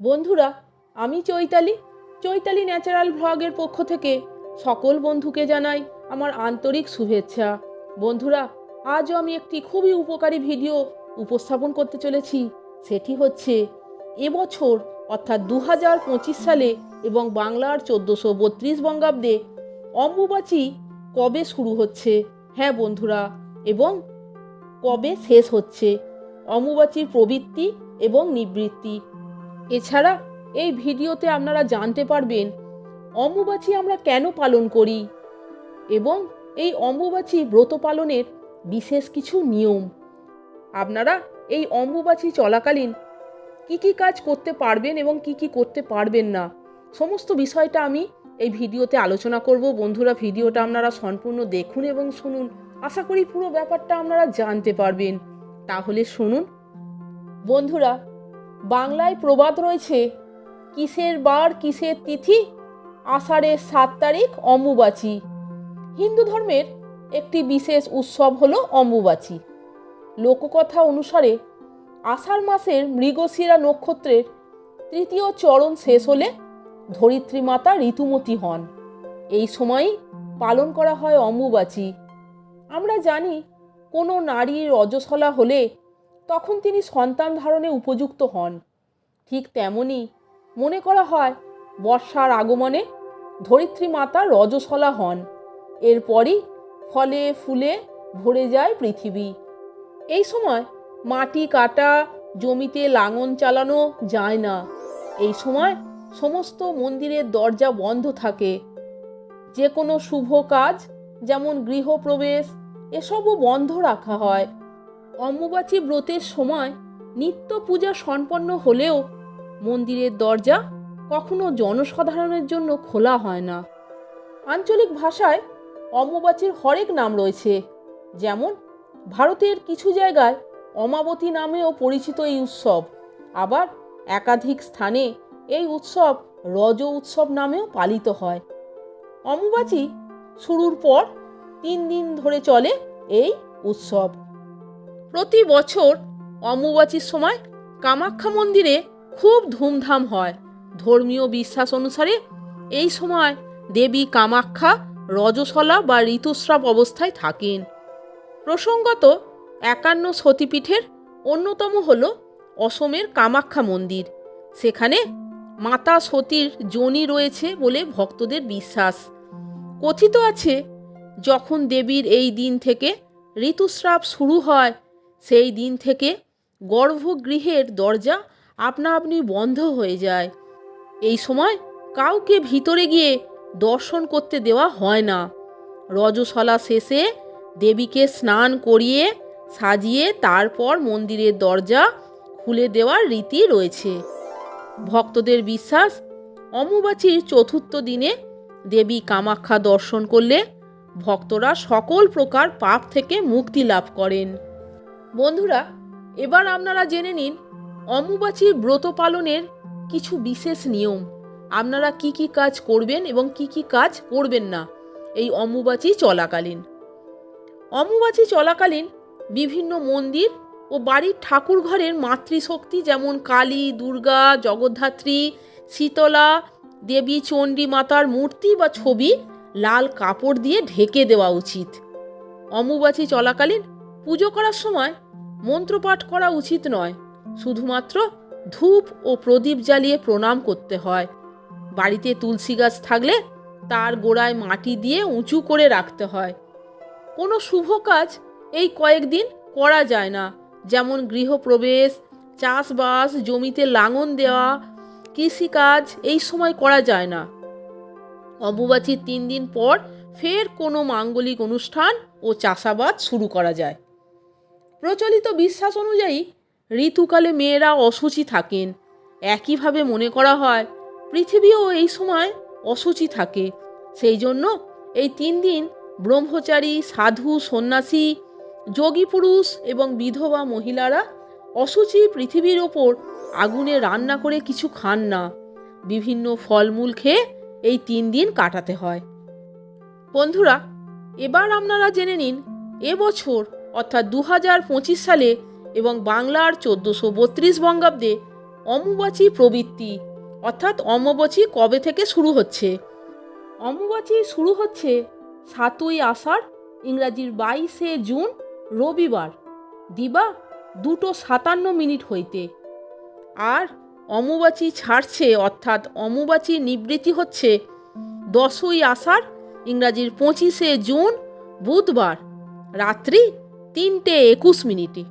বন্ধুরা, আমি চৈতালি। চৈতালি ন্যাচারাল ভ্লগের পক্ষ থেকে সকল বন্ধুকে জানাই আমার আন্তরিক শুভেচ্ছা। বন্ধুরা, আজও আমি একটি খুবই উপকারী ভিডিও উপস্থাপন করতে চলেছি। সেটি হচ্ছে, এবছর, অর্থাৎ দু হাজার পঁচিশ সালে এবং বাংলার চোদ্দোশো বত্রিশ বঙ্গাব্দে অম্বুবাচী কবে শুরু হচ্ছে? হ্যাঁ বন্ধুরা, এবং কবে শেষ হচ্ছে? অম্বুবাচীর প্রবৃত্তি এবং নিবৃত্তি। এছাড়া এই ভিডিওতে আপনারা জানতে পারবেন অম্বুবাচী আমরা কেন পালন করি এবং এই অম্বুবাচী ব্রত পালনের বিশেষ কিছু নিয়ম। আপনারা এই অম্বুবাচী চলাকালীন কি কি কাজ করতে পারবেন এবং কি কি করতে পারবেন না, সমস্ত বিষয়টা আমি এই ভিডিওতে আলোচনা করব। বন্ধুরা, ভিডিওটা আপনারা সম্পূর্ণ দেখুন এবং শুনুন। আশা করি পুরো ব্যাপারটা আপনারা জানতে পারবেন। তাহলে শুনুন। বন্ধুরা বাংলায় প্রবাদ রয়েছে, কিসের বার, কিসের তিথি? আষাঢ়ের সাত তারিখ, অম্বুবাচী। হিন্দু ধর্মের একটি বিশেষ উৎসব হলো অম্বুবাচী। লোককথা অনুসারে আষাঢ় মাসের মৃগশিরা নক্ষত্রের তৃতীয় চরণ শেষ হলে ধরিত্রী মাতা ঋতুমতী হন। এই সময়ই পালন করা হয় অম্বুবাচী। আমরা জানি, কোনো নারীর রজস্বলা হলে তখন তিনি সন্তান ধারণে উপযুক্ত হন। ঠিক তেমনি মনে করা হয়, বর্ষার আগমনে ধরিত্রী মাতা রজস্বলা হন। এরপরই ফলে ফুলে ভরে যায় পৃথিবী। এই সময় মাটি কাটা, জমিতে লাঙন চালানো যায় না। এই সময় সমস্ত মন্দিরের দরজা বন্ধ থাকে। যে কোনো শুভ কাজ, যেমন গৃহপ্রবেশ, এসবও বন্ধ রাখা হয়। অম্বুবাচী ব্রতের সময় নিত্য পূজা সম্পন্ন হলেও মন্দিরের দরজা কখনো জনসাধারণের জন্য খোলা হয় না। আঞ্চলিক ভাষায় অম্বুবাচীর হরেক নাম রয়েছে, যেমন ভারতের কিছু জায়গায় অমাবতী নামেও পরিচিত এই উৎসব। আবার একাধিক স্থানে এই উৎসব রজ উৎসব নামেও পালিত হয়। অম্বুবাচী শুরুর পর তিন দিন ধরে চলে এই উৎসব। প্রতি বছর অম্বুবাচীর সময় কামাখ্যা মন্দিরে খুব ধুমধাম হয়। ধর্মীয় বিশ্বাস অনুসারে এই সময় দেবী কামাখ্যা রজসলা বা ঋতুস্রাব অবস্থায় থাকেন। প্রসঙ্গত একান্ন সতীপীঠের অন্যতম হল অসমের কামাখ্যা মন্দির। সেখানে মাতা সতীর যোনি রয়েছে বলে ভক্তদের বিশ্বাস। কথিত আছে, যখন দেবীর এই দিন থেকে ঋতুস্রাব শুরু হয় সেই দিন থেকে গর্ভগৃহের দরজা আপনা আপনি বন্ধ হয়ে যায়। এই সময় কাউকে ভিতরে গিয়ে দর্শন করতে দেওয়া হয় না। রজসলা শেষে দেবীকে স্নান করিয়ে সাজিয়ে তারপর মন্দিরের দরজা খুলে দেওয়ার রীতি রয়েছে। ভক্তদের বিশ্বাস অম্বুবাচীর চতুর্থ দিনে দেবী কামাখ্যা দর্শন করলে ভক্তরা সকল প্রকার পাপ থেকে মুক্তি লাভ করেন। বন্ধুরা, এবার আপনারা জেনে নিন, অম্বুবাচীর ব্রত পালনের কিছু বিশেষ নিয়ম। আপনারা কি কি কাজ করবেন এবং কি কি কাজ করবেন না এই অম্বুবাচী চলাকালীন। অম্বুবাচী চলাকালীন বিভিন্ন মন্দির ও বাড়ির ঠাকুর ঘরের মাতৃশক্তি যেমন কালী, দুর্গা, জগদ্ধাত্রী, শীতলা, দেবী, চণ্ডী মাতার মূর্তি বা ছবি লাল কাপড় দিয়ে ঢেকে দেওয়া উচিত। অম্বুবাচী চলাকালীন পুজো করার সময় মন্ত্রপাঠ করা উচিত নয়, শুধুমাত্র ধূপ ও প্রদীপ জ্বালিয়ে প্রণাম করতে হয়। বাড়িতে তুলসী গাছ থাকলে তার গোড়ায় মাটি দিয়ে উঁচু করে রাখতে হয়। কোনো শুভ কাজ এই কয়েকদিন করা যায় না, যেমন গৃহপ্রবেশ, চাষবাস, জমিতে লাঙন দেওয়া, কৃষিকাজ এই সময় করা যায় না। অম্বুবাচীর তিন দিন পর ফের কোনো মাঙ্গলিক অনুষ্ঠান ও চাষাবাদ শুরু করা যায়। প্রচলিত বিশ্বাস অনুযায়ী ঋতুকালে মেয়েরা অসুচি থাকেন। একইভাবে মনে করা হয়, পৃথিবীও এই সময় অসুচি থাকে। সেই জন্য এই তিন দিন ব্রহ্মচারী, সাধু, সন্ন্যাসী, যোগী পুরুষ এবং বিধবা মহিলারা অসুচি পৃথিবীর ওপর আগুনে রান্না করে কিছু খান না। বিভিন্ন ফলমূল খেয়ে এই তিন দিন কাটাতে হয়। বন্ধুরা, এবার আপনারা জেনে নিন এবছর অর্থাৎ দু হাজার পঁচিশ সালে এবং বাংলার চোদ্দোশো বত্রিশ বঙ্গাব্দে অম্বুবাচী প্রবৃত্তি, অর্থাৎ অম্বুবাচী কবে থেকে শুরু হচ্ছে? অম্বুবাচী শুরু হচ্ছে সাতই আষাঢ়, ইংরাজির বাইশে জুন, রবিবার। দিবা দুটো সাতান্ন মিনিট হইতে। আর অম্বুবাচী ছাড়ছে, অর্থাৎ অম্বুবাচী নিবৃত্তি হচ্ছে দশই আষাঢ়, ইংরাজির পঁচিশে জুন, বুধবার। রাত্রি তিনটে একুশ মিনিটে।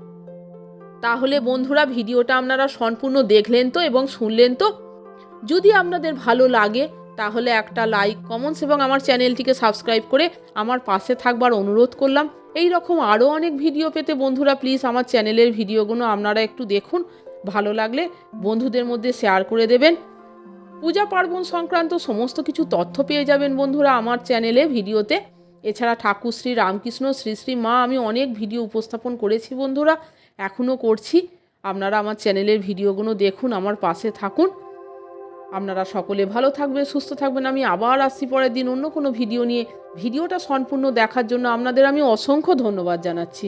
তাহলে বন্ধুরা, ভিডিওটা আপনারা সম্পূর্ণ দেখলেন তো এবং শুনলেন তো? যদি আপনাদের ভালো লাগে, তাহলে একটা লাইক কমেন্টস এবং আমার চ্যানেলটিকে সাবস্ক্রাইব করে আমার পাশে থাকবার অনুরোধ করলাম। এই রকম আরও অনেক ভিডিও পেতে বন্ধুরা প্লিজ আমার চ্যানেলের ভিডিওগুলো আপনারা একটু দেখুন। ভালো লাগলে বন্ধুদের মধ্যে শেয়ার করে দেবেন। পূজা পার্বণ সংক্রান্ত সমস্ত কিছু তথ্য পেয়ে যাবেন বন্ধুরা আমার চ্যানেলে ভিডিওতে এছাড়া ঠাকুর শ্রী রামকৃষ্ণ, শ্রী শ্রী মা, আমি অনেক ভিডিও উপস্থাপন করেছি বন্ধুরা, এখনও করছি। আপনারা আমার চ্যানেলের ভিডিওগুলো দেখুন, আমার পাশে থাকুন। আপনারা সকলে ভালো থাকবেন, সুস্থ থাকবেন। আমি আবার আসছি পরের দিন অন্য কোনো ভিডিও নিয়ে। ভিডিওটা সম্পূর্ণ দেখার জন্য আপনাদের আমি অসংখ্য ধন্যবাদ জানাচ্ছি।